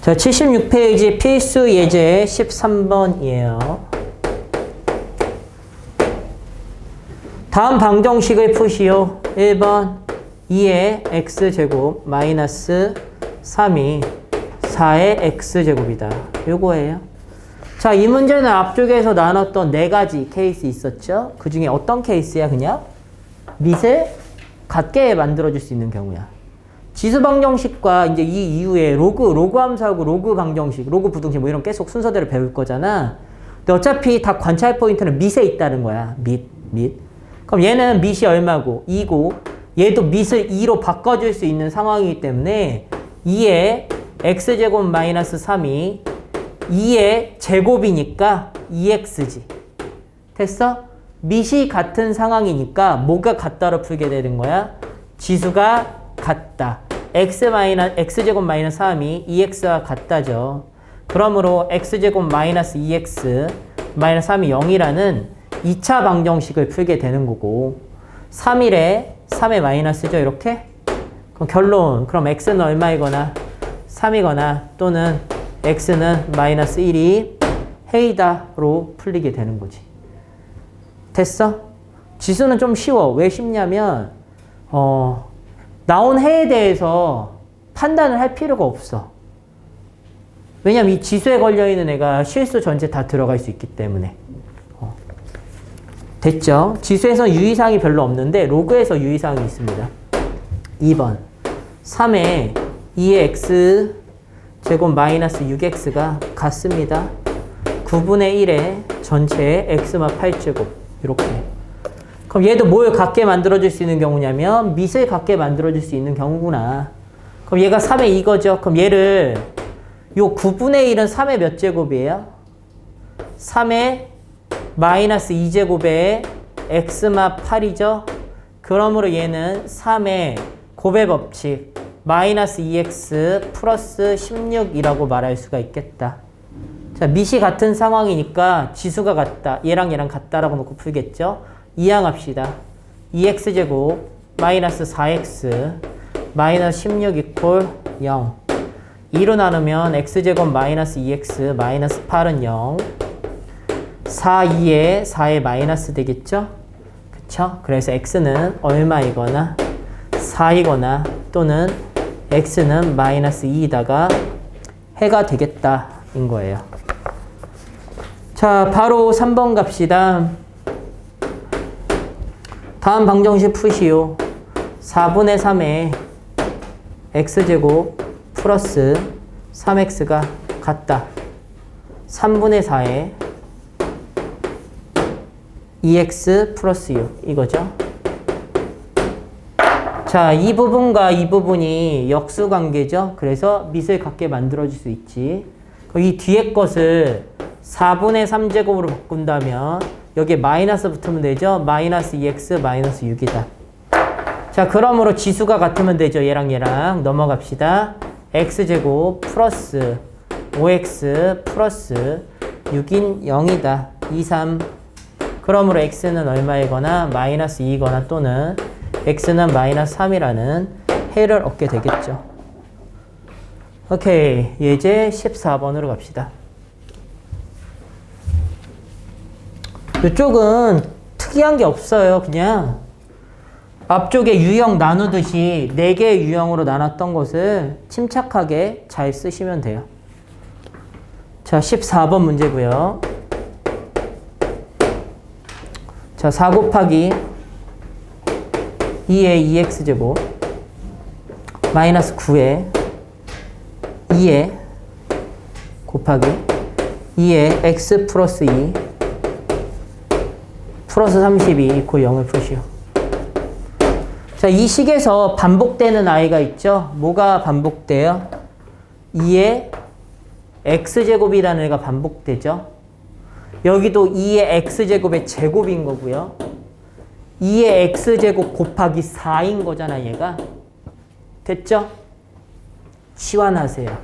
자, 76페이지 필수 예제 13번이에요. 다음 방정식을 푸시오. 1번 2의 x제곱 마이너스 3이 4의 x제곱이다. 요거예요. 자, 이 문제는 앞쪽에서 나눴던 네 가지 케이스 있었죠? 그 중에 어떤 케이스야, 그냥? 밑을 같게 만들어줄 수 있는 경우야. 지수 방정식과 이제 이 이후에 로그, 로그 함수하고 로그 방정식, 로그 부등식 뭐 이런 계속 순서대로 배울 거잖아. 근데 어차피 다 관찰 포인트는 밑에 있다는 거야. 밑, 밑. 그럼 얘는 밑이 얼마고? 2고, 얘도 밑을 2로 바꿔줄 수 있는 상황이기 때문에 2에 x제곱 마이너스 3이 2의 제곱이니까 2x지. 됐어? 밑이 같은 상황이니까 뭐가 같다로 풀게 되는 거야? 지수가 같다. X 마이너스 x제곱 마이너스 3이 2x와 같다죠. 그러므로 x제곱 마이너스 2x 마이너스 3이 0이라는 2차 방정식을 풀게 되는 거고 3일에 3의 마이너스죠. 이렇게? 그럼 결론. 그럼 x는 얼마이거나 3이거나 또는 x는 마이너스 1이 해이다로 풀리게 되는 거지. 됐어? 지수는 좀 쉬워. 왜 쉽냐면 어, 나온 해에 대해서 판단을 할 필요가 없어. 왜냐면 이 지수에 걸려있는 애가 실수 전체 다 들어갈 수 있기 때문에. 어. 됐죠? 지수에서 유의사항이 별로 없는데 로그에서 유의사항이 있습니다. 2번 3에 2의 x 제곱 마이너스 6x가 같습니다. 9분의 1에 전체의 x마 8제곱 이렇게 그럼 얘도 뭘 같게 만들어줄 수 있는 경우냐면 밑을 같게 만들어줄 수 있는 경우구나. 그럼 얘가 3의 이거죠. 그럼 얘를 요 9분의 1은 3의 몇 제곱이에요? 3의 마이너스 2제곱에 x마 8이죠. 그러므로 얘는 3의 곱의 법칙 마이너스 2x 플러스 16이라고 말할 수가 있겠다. 자, 밑이 같은 상황이니까 지수가 같다. 얘랑 얘랑 같다라고 놓고 풀겠죠. 이항합시다. 2x제곱 마이너스 4x 마이너스 16 이퀄 0 2로 나누면 x제곱 마이너스 2x 마이너스 8은 0 4, 2에 4에 마이너스 되겠죠? 그쵸? 그래서 x는 얼마이거나 4이거나 또는 x는 마이너스 2이다가 해가 되겠다 인 거예요. 자, 바로 3번 갑시다. 다음 방정식 푸시오. 4분의 3에 x제곱 플러스 3x가 같다. 3분의 4에 2x 플러스 6 이거죠. 자, 이 부분과 이 부분이 역수 관계죠. 그래서 밑을 같게 만들어줄 수 있지. 이 뒤에 것을 4분의 3제곱으로 바꾼다면 여기에 마이너스 붙으면 되죠. 마이너스 2x 마이너스 6이다. 자, 그러므로 지수가 같으면 되죠. 얘랑 얘랑 넘어갑시다. x제곱 플러스 5x 플러스 6인 0이다. 2, 3. 그러므로 x는 얼마이거나 마이너스 2거나 또는 x는 마이너스 3이라는 해를 얻게 되겠죠. 오케이. 예제 14번으로 갑시다. 이쪽은 특이한 게 없어요. 그냥 앞쪽에 유형 나누듯이 4개의 유형으로 나눴던 것을 침착하게 잘 쓰시면 돼요. 자, 14번 문제고요. 자, 4 곱하기 2의 2x제곱 마이너스 9의 2의 곱하기 2의 x 플러스 2 플러스 32 이코 0을 푸시오. 자, 이 식에서 반복되는 i가 있죠? 뭐가 반복돼요? 2의 x제곱이라는 애가 반복되죠? 여기도 2의 x제곱의 제곱인 거고요. 2의 x제곱 곱하기 4인 거잖아, 얘가. 됐죠? 치환하세요.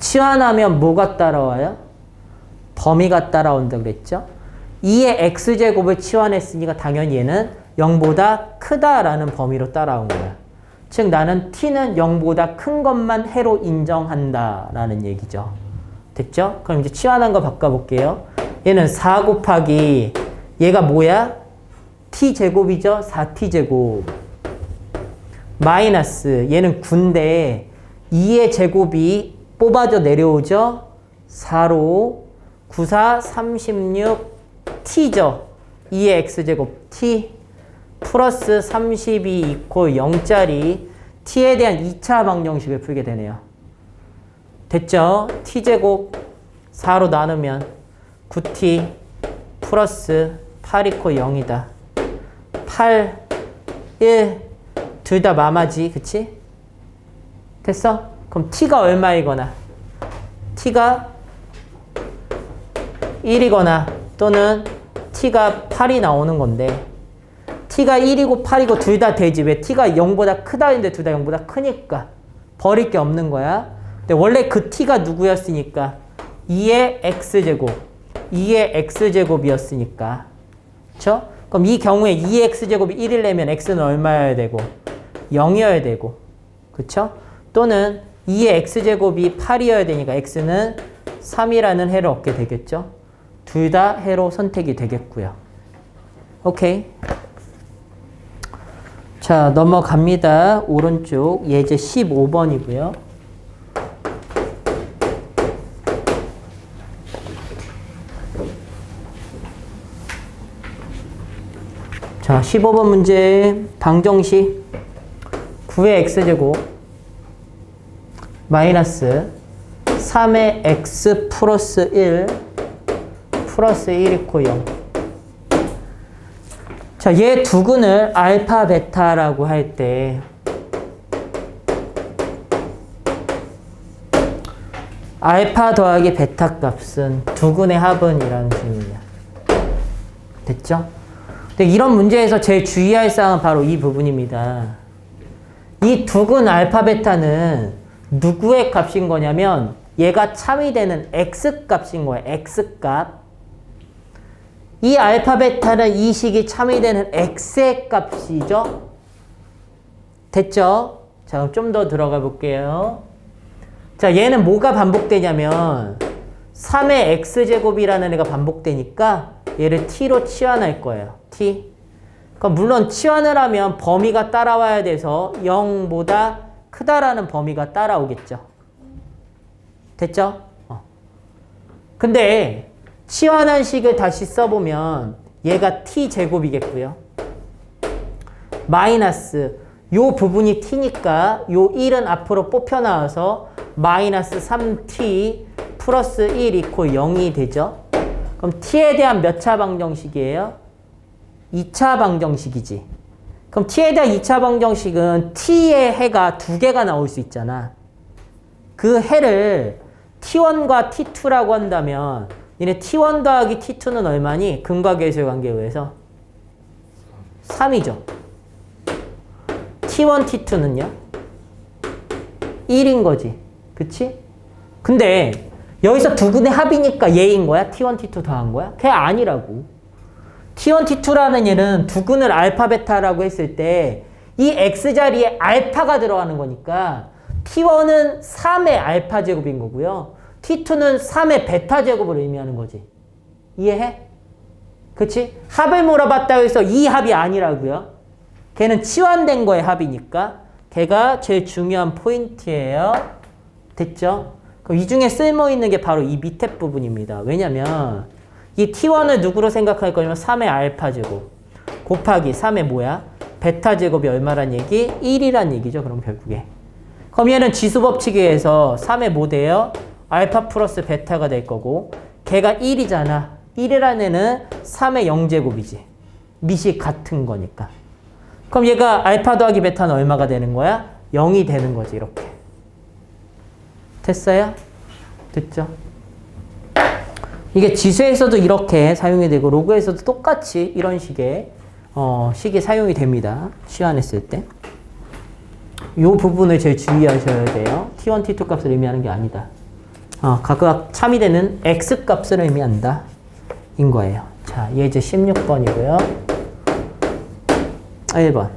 치환하면 뭐가 따라와요? 범위가 따라온다 그랬죠? 2의 x제곱을 치환했으니까 당연히 얘는 0보다 크다라는 범위로 따라온 거야. 즉 나는 t는 0보다 큰 것만 해로 인정한다라는 얘기죠. 됐죠? 그럼 이제 치환한 거 바꿔볼게요. 얘는 4 곱하기 얘가 뭐야? t제곱이죠? 4t제곱 마이너스 얘는 9인데 2의 제곱이 뽑아져 내려오죠? 4로 9, 4, 36 t죠. 2의 x제곱 t 플러스 32 이코 0짜리 t에 대한 2차 방정식을 풀게 되네요. 됐죠? t제곱 4로 나누면 9t 플러스 8 이코 0이다. 8, 1, 둘 다 마마지, 그치? 됐어? 그럼 t가 얼마이거나 t가 1이거나 또는 t가 8이 나오는 건데 t가 1이고 8이고 둘 다 되지. 왜 t가 0보다 크다 했는데 둘 다 0보다 크니까. 버릴 게 없는 거야. 근데 원래 그 t가 누구였으니까? 2의 x제곱 2의 x제곱이었으니까. 그쵸? 그럼 이 경우에 2의 x제곱이 1이려면 x는 얼마여야 되고? 0이어야 되고. 그쵸? 또는 2의 x제곱이 8이어야 되니까 x는 3이라는 해를 얻게 되겠죠? 둘 다 해로 선택이 되겠고요. 오케이. 자, 넘어갑니다. 오른쪽 예제 15번이고요. 자, 15번 문제 방정식 9의 x제곱 마이너스 3의 x 플러스 1 플러스 1 이코 0 자, 얘 두 근을 알파 베타라고 할 때 알파 더하기 베타 값은 두 근의 합은 이라는 식입니다. 됐죠? 근데 이런 문제에서 제일 주의할 사항은 바로 이 부분입니다. 이 두 근 알파 베타는 누구의 값인 거냐면 얘가 참이 되는 x 값인 거예요. x 값. 이 알파 베타는 이 식이 참이되는 x의 값이죠. 됐죠? 자, 그럼 좀 더 들어가 볼게요. 자, 얘는 뭐가 반복되냐면 3의 x제곱이라는 애가 반복되니까 얘를 t로 치환할 거예요. t. 그럼 물론 치환을 하면 범위가 따라와야 돼서 0보다 크다라는 범위가 따라오겠죠. 됐죠? 어. 근데 치환한 식을 다시 써보면 얘가 t제곱이겠고요. 마이너스 요 부분이 t니까 요 1은 앞으로 뽑혀 나와서 마이너스 3t 플러스 1 이코 0이 되죠. 그럼 t에 대한 몇 차 방정식이에요? 2차 방정식이지. 그럼 t에 대한 2차 방정식은 t의 해가 두 개가 나올 수 있잖아. 그 해를 t1과 t2라고 한다면 얘네 t1 더하기 t2는 얼마니? 근과 계수의 관계에 의해서 3이죠. t1, t2는요? 1인 거지. 그치? 근데 여기서 두 근의 합이니까 얘인 거야? t1, t2 더한 거야? 그게 아니라고. t1, t2라는 얘는 두 근을 알파, 베타라고 했을 때 이 x자리에 알파가 들어가는 거니까 t1은 3의 알파 제곱인 거고요. T2는 3의 베타 제곱을 의미하는 거지. 이해해? 그치? 합을 물어봤다고 해서 이 합이 아니라고요. 걔는 치환된 거의 합이니까 걔가 제일 중요한 포인트예요. 됐죠? 그럼 이 중에 쓸모 있는 게 바로 이 밑에 부분입니다. 왜냐면 이 t1을 누구로 생각할 거냐면 3의 알파 제곱 곱하기 3의 뭐야? 베타 제곱이 얼마란 얘기? 1이란 얘기죠. 그럼 결국에. 그럼 얘는 지수 법칙에 의해서 3의 뭐 돼요? 알파 플러스 베타가 될 거고 걔가 1이잖아. 1이라는 애는 3의 0제곱이지. 밑이 같은 거니까. 그럼 얘가 알파 더하기 베타는 얼마가 되는 거야? 0이 되는 거지. 이렇게. 됐어요? 됐죠? 이게 지수에서도 이렇게 사용이 되고 로그에서도 똑같이 이런 식의 어, 식이 사용이 됩니다. 시환했을 때. 이 부분을 제일 주의하셔야 돼요. T1, T2 값을 의미하는 게 아니다. 어, 각각 참이되는 X 값을 의미한다. 인 거예요. 자, 예제 16번이고요. 1번.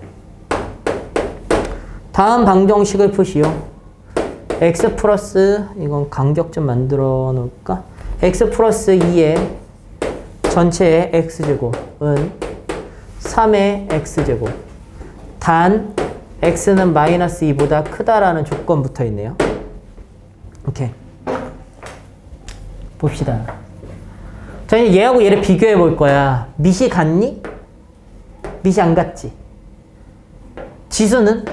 다음 방정식을 푸시오. x 플러스 이건 간격 좀 만들어 놓을까? x 플러스 2의 전체의 x제곱은 3의 x제곱 단 x는 마이너스 2보다 크다라는 조건 붙어 있네요. 오케이. 봅시다. 자, 이제 얘하고 얘를 비교해 볼 거야. 밑이 같니? 밑이 안 같지? 지수는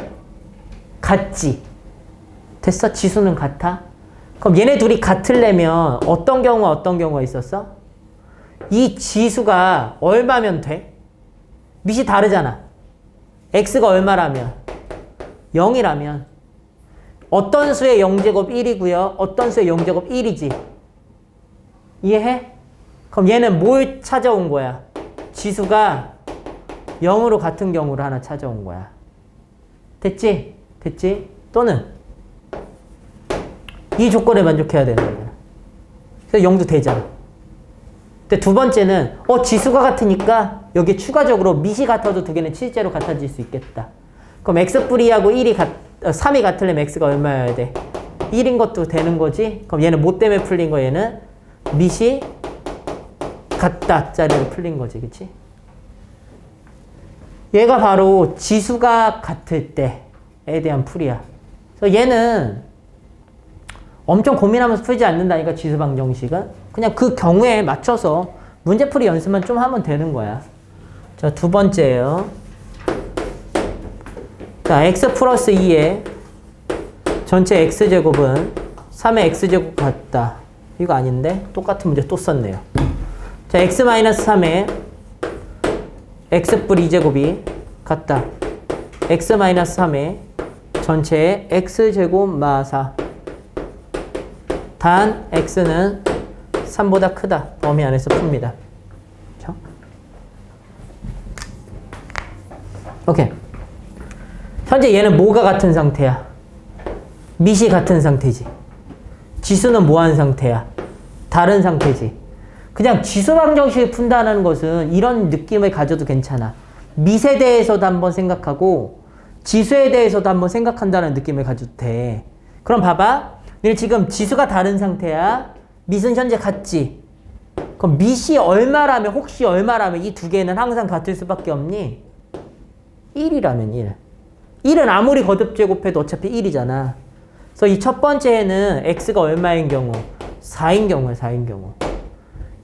같지? 됐어? 지수는 같아? 그럼 얘네 둘이 같으려면 어떤 경우와 어떤 경우가 있었어? 이 지수가 얼마면 돼? 밑이 다르잖아. x가 얼마라면? 0이라면 어떤 수의 0제곱 1이고요. 어떤 수의 0제곱 1이지. 이해해? 그럼 얘는 뭘 찾아온 거야? 지수가 0으로 같은 경우를 하나 찾아온 거야. 됐지? 됐지? 또는 이 조건에 만족해야 되는 거야. 그래서 0도 되잖아. 근데 두 번째는 어 지수가 같으니까 여기 추가적으로 밑이 같아도 두 개는 실제로 같아질 수 있겠다. 그럼 x 뿌리하고 1이 같, 어, 3이 같으려면 x가 얼마여야 돼? 1인 것도 되는 거지. 그럼 얘는 뭐 때문에 풀린 거 얘는 밑이 같다 짜리로 풀린 거지, 그치? 얘가 바로 지수가 같을 때에 대한 풀이야. 그래서 얘는 엄청 고민하면서 풀지 않는다니까 지수 방정식은 그냥 그 경우에 맞춰서 문제풀이 연습만 좀 하면 되는 거야. 자, 두 번째예요. 자, x 플러스 2의 전체 x제곱은 3의 x제곱 같다. 이거 아닌데? 똑같은 문제 또 썼네요. 자, x 마이너스 3의 x 뿌리 2제곱이 같다. x 마이너스 3의 전체의 x제곱 마사. 단 x는 3보다 크다. 범위 안에서 풉니다. 그렇죠? 오케이. 현재 얘는 뭐가 같은 상태야? 밑이 같은 상태지. 지수는 뭐한 상태야? 다른 상태지. 그냥 지수 방정식을 푼다는 것은 이런 느낌을 가져도 괜찮아. 밑에 대해서도 한번 생각하고 지수에 대해서도 한번 생각한다는 느낌을 가져도 돼. 그럼 봐봐. 너네 지금 지수가 다른 상태야. 밑은 현재 같지. 그럼 밑이 얼마라면 혹시 얼마라면 이 두 개는 항상 같을 수밖에 없니? 1이라면 1. 1은 아무리 거듭 제곱해도 어차피 1이잖아. 그래서 이 첫 번째에는 x가 얼마인 경우? 4인 경우야, 4인 경우.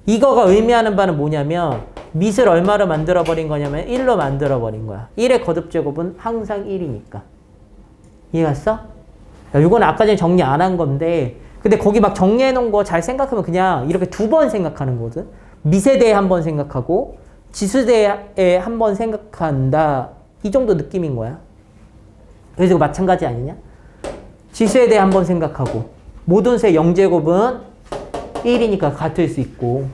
이거가 의미하는 바는 뭐냐면 밑을 얼마로 만들어 버린 거냐면 1로 만들어 버린 거야. 1의 거듭 제곱은 항상 1이니까. 이해갔어? 야, 이건 아까 전에 정리 안 한 건데 근데 거기 막 정리해 놓은 거 잘 생각하면 그냥 이렇게 두 번 생각하는 거거든. 밑에 대해 한번 생각하고 지수에 대해 한번 생각한다. 이 정도 느낌인 거야. 그래서 마찬가지 아니냐? 지수에 대해 한번 생각하고 모든 수의 0제곱은 1이니까 같을 수 있고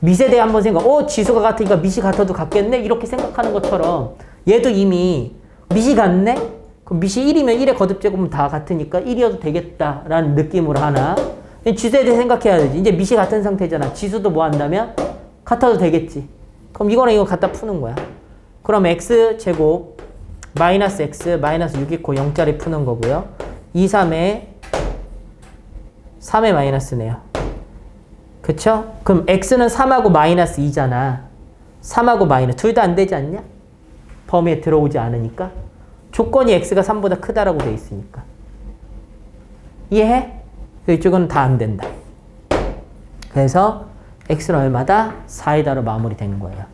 밑에 대해 한번 생각. 어, 지수가 같으니까 밑이 같아도 같겠네. 이렇게 생각하는 것처럼 얘도 이미 밑이 같네. 그럼 밑이 1이면 1의 거듭 제곱은 다 같으니까 1이어도 되겠다라는 느낌으로 하나. 지수에 대해 생각해야 되지. 이제 밑이 같은 상태잖아. 지수도 뭐 한다면 같아도 되겠지. 그럼 이거랑 이거 갖다 푸는 거야. 그럼 x 제곱 마이너스 x 마이너스 6이 고 0짜리 푸는 거고요. 2, 3에 3의 마이너스네요. 그쵸? 그럼 x는 3하고 마이너스 2잖아. 3하고 마이너스 둘 다 안 되지 않냐? 범위에 들어오지 않으니까. 조건이 x가 3보다 크다라고 돼 있으니까. 이해해? 이쪽은 다 안 된다. 그래서 x는 얼마다? 4이다로 마무리되는 거예요.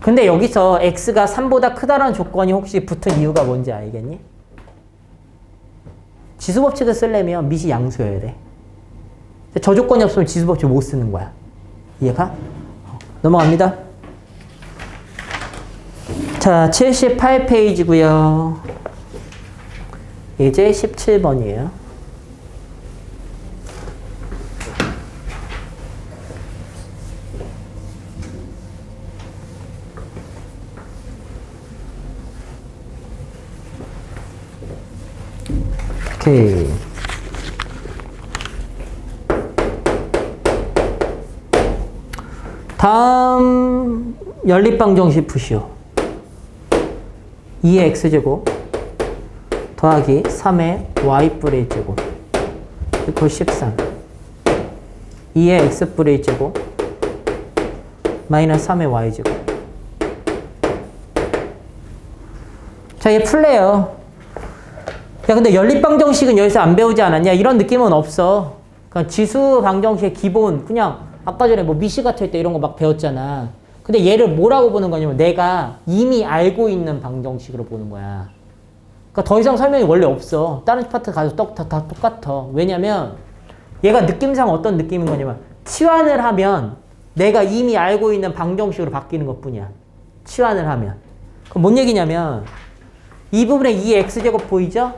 근데 여기서 x가 3보다 크다라는 조건이 혹시 붙은 이유가 뭔지 알겠니? 지수법칙을 쓰려면 밑이 양수여야 돼. 저 조건이 없으면 지수법칙 못 쓰는 거야. 이해가? 넘어갑니다. 자, 78페이지고요. 이제 17번이에요. 오케이. 다음 연립방정식 푸시오. 2의 x제곱 더하기 3의 y뿔의 제곱 이퀄 13 2의 x뿔의 제곱 마이너스 3의 y제곱 자, 얘 풀래요. 야, 근데 연립 방정식은 여기서 안 배우지 않았냐? 이런 느낌은 없어. 그러니까 지수 방정식의 기본, 그냥 아까 전에 뭐 미시 같을 때 이런 거 막 배웠잖아. 근데 얘를 뭐라고 보는 거냐면 내가 이미 알고 있는 방정식으로 보는 거야. 그러니까 더 이상 설명이 원래 없어. 다른 파트 가서 똑, 다, 다 똑같아. 왜냐면 얘가 느낌상 어떤 느낌인 거냐면 치환을 하면 내가 이미 알고 있는 방정식으로 바뀌는 것 뿐이야. 치환을 하면. 그럼 뭔 얘기냐면 이 부분에 2의 x제곱 보이죠?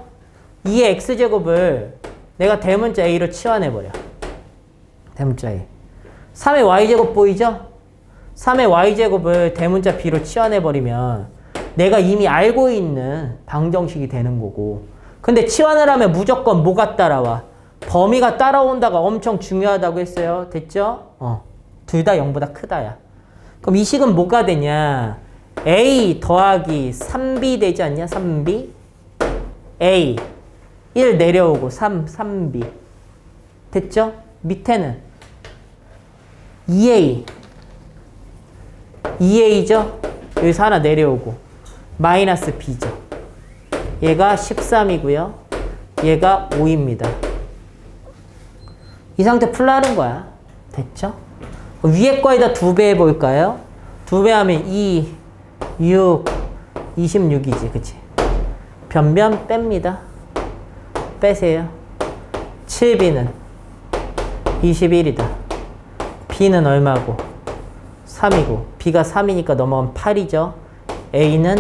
2의 x제곱을 내가 대문자 a로 치환해버려. 대문자 a. 3의 y제곱 보이죠? 3의 y제곱을 대문자 b로 치환해버리면 내가 이미 알고 있는 방정식이 되는 거고 근데 치환을 하면 무조건 뭐가 따라와? 범위가 따라온다가 엄청 중요하다고 했어요. 됐죠? 어. 둘 다 0보다 크다야. 그럼 이 식은 뭐가 되냐? a 더하기 3b 되지 않냐? 3b a 1 내려오고 3 3b 됐죠? 밑에는 2a 2a죠? 여기서 하나 내려오고 마이너스 b죠. 얘가 13이고요. 얘가 5입니다. 이 상태 풀라는 거야. 됐죠? 위에 거에다 두 배 해볼까요? 두 배 하면 2, 6, 26이지, 그치? 변변 뺍니다. 빼세요. 7b는 21이다. b는 얼마고? 3이고, b가 3이니까 넘어가면 8이죠. a는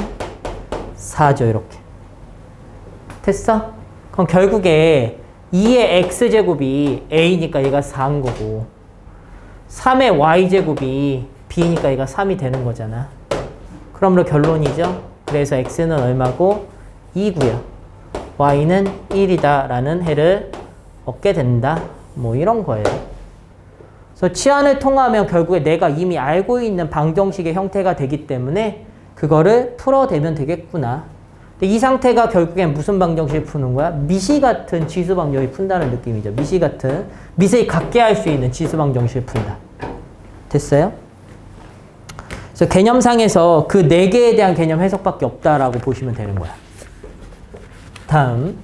4죠, 이렇게. 됐어? 그럼 결국에 2의 x제곱이 a니까 얘가 4인 거고, 3의 y제곱이 b니까 얘가 3이 되는 거잖아. 그러므로 결론이죠. 그래서 x는 얼마고 2고요. Y는 1이다 라는 해를 얻게 된다. 뭐 이런 거예요. 그래서 치환을 통하면 결국에 내가 이미 알고 있는 방정식의 형태가 되기 때문에 그거를 풀어대면 되겠구나. 근데 이 상태가 결국엔 무슨 방정식을 푸는 거야? 미시 같은 지수 방정식을 푼다는 느낌이죠. 미시 같은 미세히 같게 할 수 있는 지수 방정식을 푼다. 됐어요? 그래서 개념상에서 그 네 개에 대한 개념 해석밖에 없다라고 보시면 되는 거야. 다음.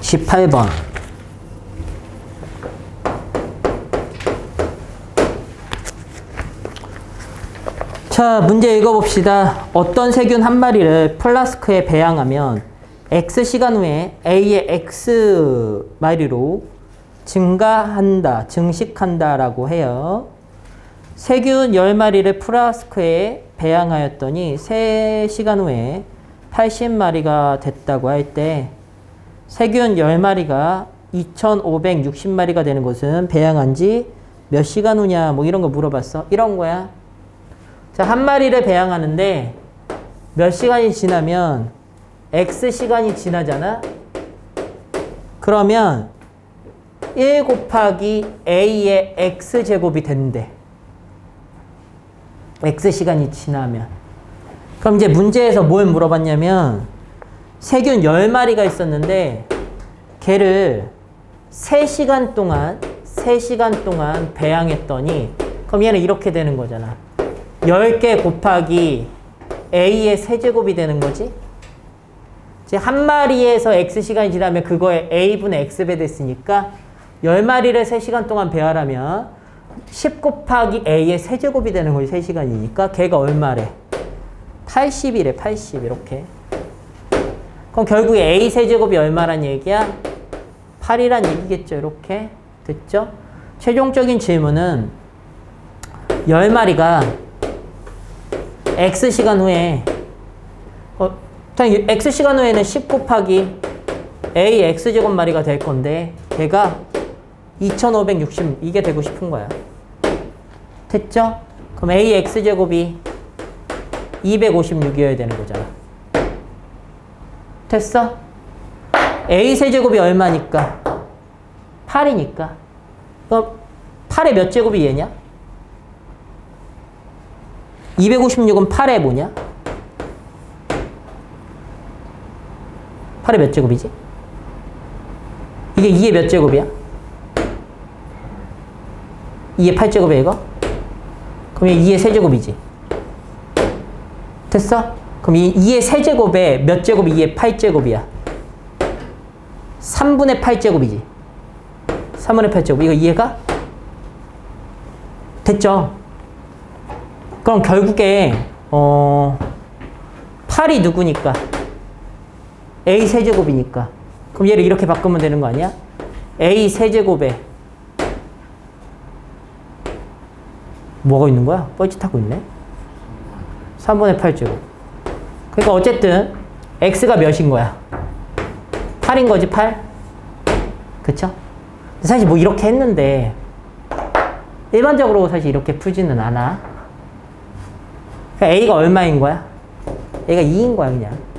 십팔 번 자, 문제 읽어봅시다. 어떤 세균 한 마리를 플라스크에 배양하면 X 시간 후에 A의 X 마리로 증가한다, 증식한다 라고 해요. 세균 10마리를 플라스크에 배양하였더니 3시간 후에 80마리가 됐다고 할 때 세균 10마리가 2560마리가 되는 것은 배양한 지 몇 시간 후냐 뭐 이런 거 물어봤어. 이런 거야. 자, 한 마리를 배양하는데 몇 시간이 지나면 x 시간이 지나잖아. 그러면 1 곱하기 a의 x 제곱이 된대. X 시간이 지나면. 그럼 이제 문제에서 뭘 물어봤냐면 세균 10마리가 있었는데 걔를 3시간 동안 3시간 동안 배양했더니 그럼 얘는 이렇게 되는 거잖아. 10개 곱하기 a의 세제곱이 되는 거지. 한 마리에서 x시간이 지나면 그거에 a분의 x배 됐으니까 10마리를 3시간 동안 배열하면 10 곱하기 a의 세제곱이 되는 거지 3시간이니까 걔가 얼마래? 80이래 80 이렇게 그럼 결국에 a 세제곱이 얼마란 얘기야? 8이란 얘기겠죠 이렇게 됐죠? 최종적인 질문은 10마리가 x시간 후에 어, x시간 후에는 10 곱하기 a x제곱 마리가 될 건데 걔가 2560 이게 되고 싶은 거야. 됐죠? 그럼 a x제곱이 256이어야 되는 거잖아. 됐어? a 세제곱이 얼마니까? 8이니까. 그럼 8의 몇 제곱이 얘냐? 256은 8에 뭐냐? 8에 몇 제곱이지? 이게 2의 몇 제곱이야? 2의 8제곱이야 이거? 그럼 얘 2의 세제곱이지 됐어? 그럼 이 2의 세제곱에 몇 제곱이 2의 8제곱이야? 3분의 8제곱이지 3분의 8제곱 이거 이해가? 됐죠? 그럼 결국에 어 8이 누구니까? a 세제곱이니까 그럼 얘를 이렇게 바꾸면 되는 거 아니야? a 세제곱에 뭐가 있는 거야? 뻘짓하고 있네 3분의 8제곱 그러니까 어쨌든 x가 몇인 거야? 8인 거지 8? 그쵸? 사실 뭐 이렇게 했는데 일반적으로 사실 이렇게 풀지는 않아 그러니까 a가 얼마인 거야? a가 2인 거야 그냥